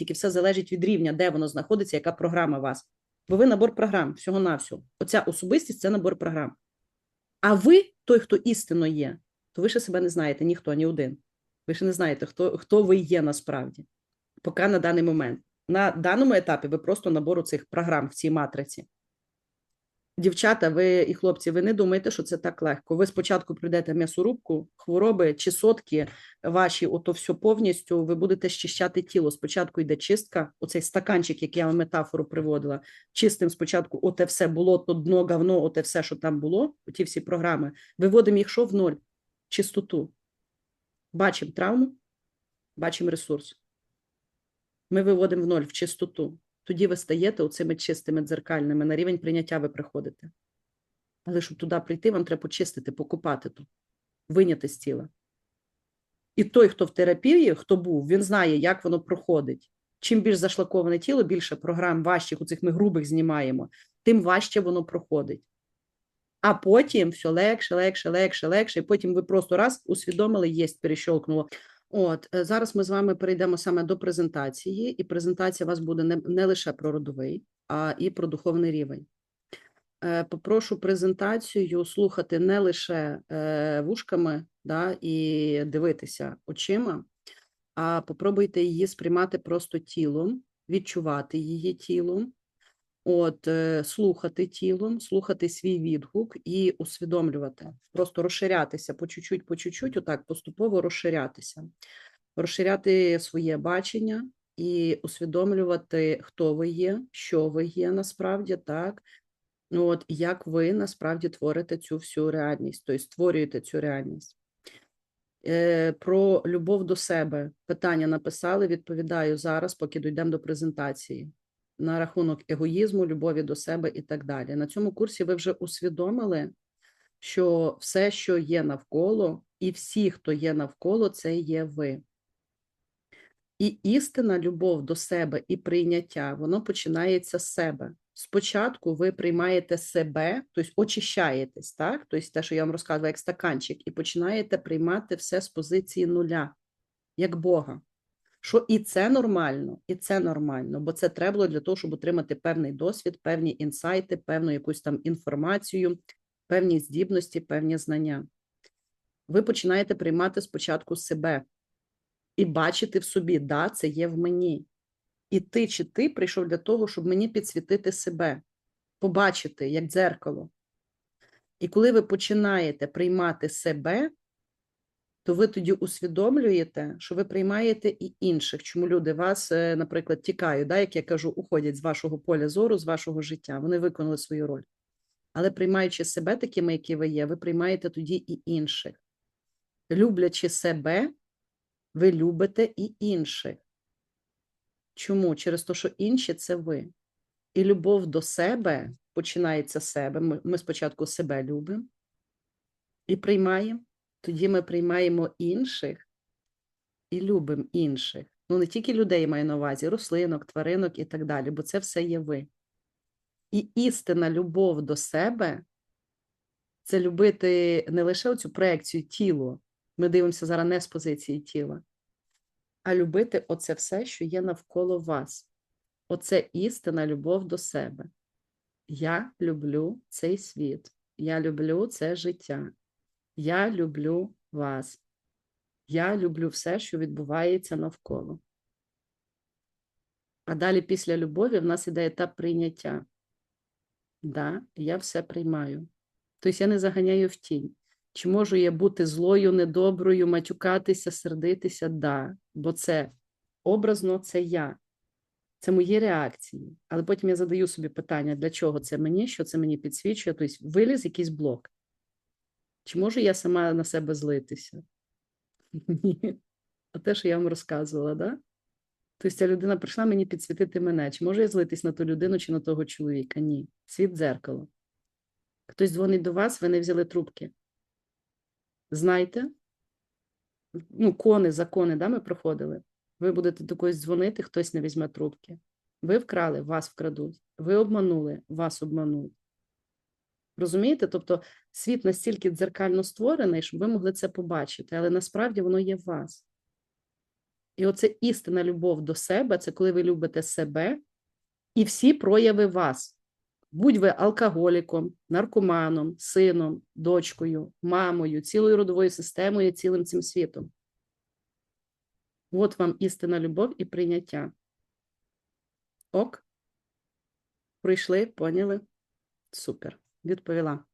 Тільки все залежить від рівня, де воно знаходиться, яка програма у вас. Бо ви набор програм всього-навсього. Оця особистість це набор програм. А ви, той, хто істинно є, то ви ще себе не знаєте, ніхто, ні один. Ви ще не знаєте, хто, хто ви є насправді, поки на даний момент. На даному етапі ви просто набору цих програм в цій матриці. Дівчата, ви і хлопці, ви не думаєте, що це так легко. Ви спочатку прийдете м'ясорубку, хвороби, чесотки ваші, ото все повністю, ви будете щищати тіло. Спочатку йде чистка, оцей стаканчик, який я вам метафору приводила. Чистим спочатку, оте все було, то дно, говно, оте все, що там було, ті всі програми. Виводимо їх що в ноль, чистоту. Бачимо травму, бачимо ресурс. Ми виводимо в ноль, в чистоту. Тоді ви стаєте оцими чистими дзеркальними, на рівень прийняття ви приходите. Але щоб туди прийти, вам треба почистити, покупати тут, виняти з тіла. І той, хто в терапії, хто був, він знає, як воно проходить. Чим більш зашлаковане тіло, більше програм важчих, оцих ми грубих знімаємо, тим важче воно проходить. А потім все легше, легше, легше, легше, і потім ви просто раз усвідомили, єсть, перещолкнуло. От е, зараз ми з вами перейдемо саме до презентації, і презентація у вас буде не, не лише про родовий, а і про духовний рівень. Е, Попрошу презентацію слухати не лише е, вушками да, і дивитися очима, а попробуйте її сприймати просто тілом, відчувати її тілом, от, е, слухати тілом, слухати свій відгук і усвідомлювати, просто розширятися по чуть-чуть, по чуть-чуть, отак поступово розширятися, розширяти своє бачення і усвідомлювати, хто ви є, що ви є насправді, так. Ну, от як ви насправді творите цю всю реальність, тобто створюєте цю реальність. Е, Про любов до себе питання написали, відповідаю зараз, поки дійдемо до презентації на рахунок егоїзму, любові до себе і так далі. На цьому курсі ви вже усвідомили, що все, що є навколо, і всі, хто є навколо, це є ви. І істина, любов до себе і прийняття, воно починається з себе. Спочатку ви приймаєте себе, тобто очищаєтесь, так? Тобто те, що я вам розказувала, як стаканчик, і починаєте приймати все з позиції нуля, як Бога. Що і це нормально, і це нормально, бо це треба було для того, щоб отримати певний досвід, певні інсайти, певну якусь там інформацію, певні здібності, певні знання. Ви починаєте приймати спочатку себе і бачити в собі, да, це є в мені. І ти чи ти прийшов для того, щоб мені підсвітити себе, побачити як дзеркало. І коли ви починаєте приймати себе, то ви тоді усвідомлюєте, що ви приймаєте і інших. Чому люди вас, е, наприклад, тікають, да, як я кажу, уходять з вашого поля зору, з вашого життя. Вони виконали свою роль. Але приймаючи себе такими, які ви є, ви приймаєте тоді і інших. Люблячи себе, ви любите і інших. Чому? Через те, що інші це ви. І любов до себе починається з себе. Ми, ми спочатку себе любимо і приймаємо. Тоді ми приймаємо інших і любимо інших. Ну, не тільки людей маю на увазі, рослинок, тваринок і так далі, бо це все є ви. І істинна любов до себе це любити не лише цю проекцію тіло. Ми дивимося зараз не з позиції тіла, а любити оце все, що є навколо вас. Оце істинна любов до себе. Я люблю цей світ, я люблю це життя. Я люблю вас. Я люблю все, що відбувається навколо. А далі після любові в нас іде етап прийняття. Да, я все приймаю. Тобто я не заганяю в тінь. Чи можу я бути злою, недоброю, матюкатися, сердитися? Да, бо це образно це я. Це мої реакції. Але потім я задаю собі питання, для чого це мені, що це мені підсвічує, тобто виліз якийсь блок. Чи можу я сама на себе злитися? Ні. А те, що я вам розказувала, да? Тобто ця людина прийшла мені підсвітити мене. Чи можу я злитись на ту людину чи на того чоловіка? Ні. Світ дзеркало. Хтось дзвонить до вас, ви не взяли трубки. Знайте, ну, кони, закони, да, ми проходили. Ви будете до когось дзвонити, хтось не візьме трубки. Ви вкрали, вас вкрадуть. Ви обманули, вас обмануть. Розумієте? Тобто світ настільки дзеркально створений, щоб ви могли це побачити, але насправді воно є в вас. І оце істинна любов до себе це коли ви любите себе і всі прояви вас. Будь ви алкоголіком, наркоманом, сином, дочкою, мамою, цілою родовою системою, цілим цим світом. От вам істинна любов і прийняття. Ок? Прийшли, поняли? Супер. Відповіла.